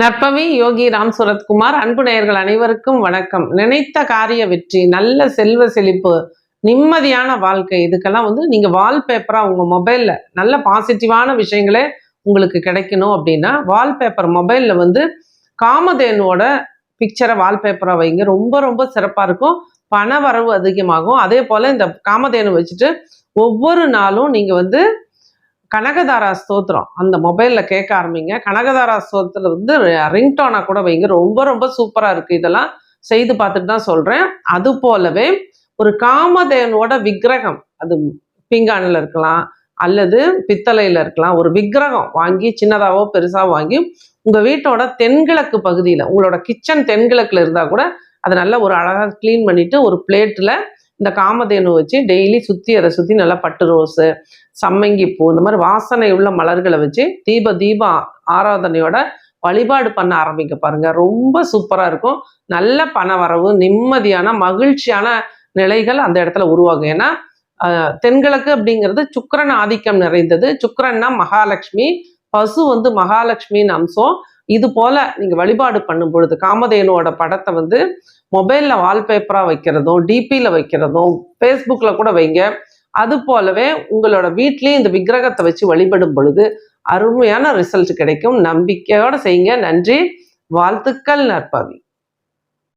நற்பவி யோகி ராம் சுரத்குமார் அன்பு நேயர்கள் அனைவருக்கும் வணக்கம். நினைத்த காரிய வெற்றி நல்ல செல்வ செழிப்பு நிம்மதியான வாழ்க்கை இதுக்கெல்லாம் வந்து நீங்க வால்பேப்பரா உங்க மொபைல்ல நல்ல பாசிட்டிவான விஷயங்களே உங்களுக்கு கிடைக்கணும் அப்படின்னா வால்பேப்பர் மொபைல்ல வந்து காமதேனுவோட பிக்சரை வால்பேப்பராக வைங்க. ரொம்ப ரொம்ப சிறப்பாக இருக்கும். பண வரவு அதிகமாகும். அதே போல் இந்த காமதேனு வச்சுட்டு ஒவ்வொரு நாளும் நீங்கள் வந்து கனகதாரா ஸ்தோத்திரம். அந்த மொபைலில் கேட்க ஆரம்பிங்க. கனகதாரா ஸ்தோத்திரம் வந்து ரிங்டோனா கூட வைங்க. ரொம்ப ரொம்ப சூப்பராக இருக்குது இதெல்லாம் செய்து பார்த்துட்டு தான் சொல்கிறேன் அது போலவே ஒரு காமதேவனோட விக்கிரகம். அது பீங்கானில் இருக்கலாம் அல்லது பித்தளையில் இருக்கலாம். ஒரு விக்கிரகம் வாங்கி சின்னதாகவோ பெருசாக வாங்கி உங்கள் வீட்டோட தென்கிழக்கு பகுதியில் உங்களோட கிச்சன் தென்கிழக்கில் இருந்தால் கூட அதை நல்லா ஒரு அழகாக க்ளீன் பண்ணிவிட்டு ஒரு பிளேட்டில் இந்த காமதேனு வச்சு டெய்லி சுற்றி அதை சுற்றி நல்லா பட்டு ரோஸு சம்மங்கி பூ இந்த மாதிரி வாசனை உள்ள மலர்களை வச்சு தீப தீப ஆராதனையோட வழிபாடு பண்ண ஆரம்பிக்க பாருங்க. ரொம்ப சூப்பராக இருக்கும். நல்ல பண வரவு நிம்மதியான மகிழ்ச்சியான நிலைகள் அந்த இடத்துல உருவாகும். ஏன்னா தென்கிழக்கு அப்படிங்கிறது சுக்கரன் ஆதிக்கம் நிறைந்தது. சுக்கரன்னா மகாலட்சுமி. பசு வந்து மகாலட்சுமின்னு அம்சம். இது போல நீங்க வழிபாடு பண்ணும் பொழுது காமதேனுவோட படத்தை வந்து மொபைல்ல வால்பேப்பரா வைக்கிறதும் டிபியில வைக்கிறதும் ஃபேஸ்புக்ல கூட வைங்க. அது போலவே உங்களோட வீட்லயும் இந்த விக்கிரகத்தை வச்சு வழிபடும் பொழுது அருமையான ரிசல்ட் கிடைக்கும். நம்பிக்கையோட செய்யுங்க. நன்றி. வாழ்த்துக்கள் நற்பவி.